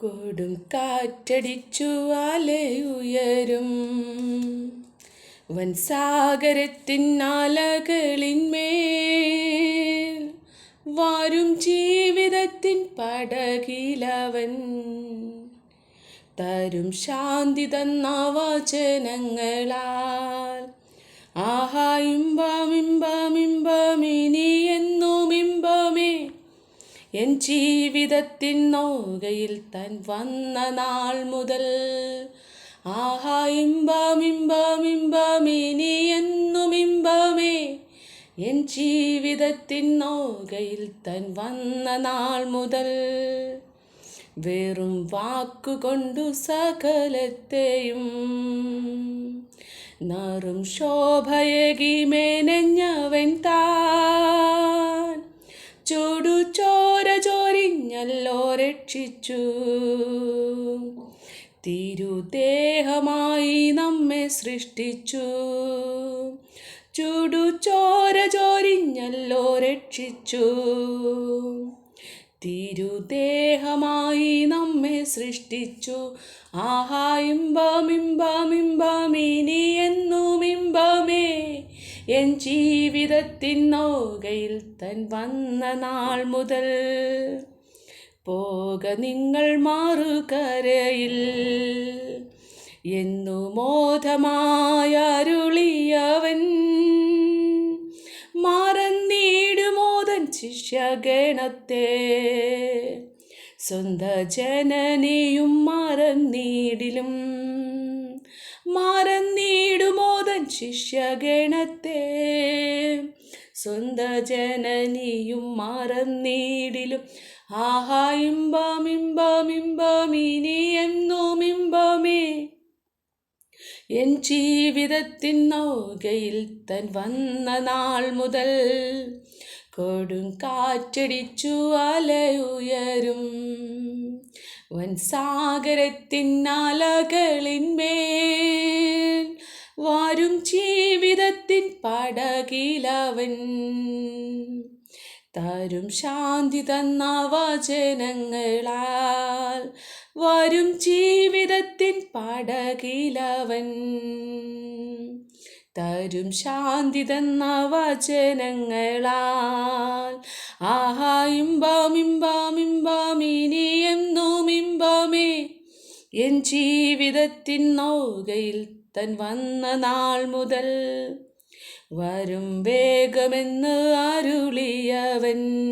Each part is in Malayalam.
കൊടും കാറ്റടിച്ചു അലയുയരും വൻസാഗരത്തിനാലകളിന്മേൽ വാരും ജീവിതത്തിൻ പടകിലവൻ. തരും ശാന്തി തന്ന വചനങ്ങളാൽ ആഹാ എൻ ജീവിതത്തിൻ നോകയിൽ തൻ വന്ന നാൾ മുതൽ. ആഹാ ഇമ്പം ഇമ്പം എൻ ജീവിതത്തിൻ നോകയിൽ തൻ വന്ന നാൾ മുതൽ. വെറും വാക്കുകൊണ്ടു സകലത്തെയും നറും ശോഭയകി മേനഞ്ഞവൻ താൻ ചോരിഞ്ഞല്ലോ രക്ഷിച്ചു തിരുദേഹമായി നമ്മെ സൃഷ്ടിച്ചു. ചുടു ചോര ചോരിഞ്ഞല്ലോ രക്ഷിച്ചു തിരുദേഹമായി നമ്മെ സൃഷ്ടിച്ചു. ആഹാ ഇമ്പമിമ്പമിമ്പമിനി എന്നുമിമ്പമേ എൻ ജീവിതത്തിൻ നോകയിൽ തൻ വന്ന നാൾ മുതൽ പോക നിങ്ങൾ മാറുകരയിൽ. എന്നു മോധമായരുളിയവൻ മാറന്നീടുമോദൻ ശിഷ്യഗണത്തെ. സ്വന്ത ജനനിയും മറന്നീടിലും മാറന്നീടുമോദൻ ശിഷ്യഗണത്തെ? സ്വന്ത ജനനിയും മറന്നീടിലും ആഹാ ഇമ്പമിമ്പമിമ്പമിനി ഇമ്പം ഇമ്പമിനി എന്നും ഇമ്പമേ എൻ ജീവിതത്തിൻ നോകയിൽ തൻ വന്ന നാൾ മുതൽ കൊടും കാറ്റടിച്ചു അലയുയരും. വൻ സാഗരത്തിൻ അലകളിന്മേൽ ജീവിതത്തിൻ പടകിലവൻ തരും ശാന്തി തന്ന വചനങ്ങളാൽ വരും ജീവിതത്തിൻ പടകിലവൻ തരും ശാന്തി തന്ന വചനങ്ങളാൽ ആഹാ ഇമ്പം ഇമ്പം ഇമ്പമിനി എന്നും ഇമ്പമേ. എൻ ജീവിതത്തിൻ നോകയിൽ തൻ വന്ന നാൾ മുതൽ വരും വേഗമെന്ന് അരുളിയവൻ.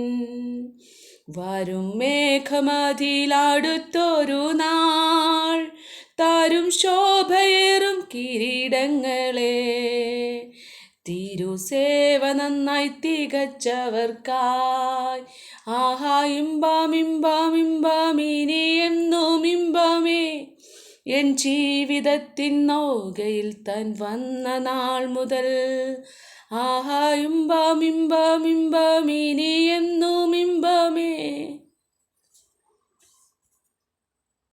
വരും മേഘമതിലാടുത്തൊരു നാൾ താരും ശോഭയേറും കിരീടങ്ങളെ. തിരുസേവ നന്നായി തികച്ചവർക്കായി. ആഹാ എന്നോ മിമ്പാമേ എൻ ജീവിതത്തിൻ നോകയിൽ തൻ വന്ന നാൾ മുതൽ. ആഹായും ഇമ്പം ഇമ്പം ഇമ്പമിനി എന്നും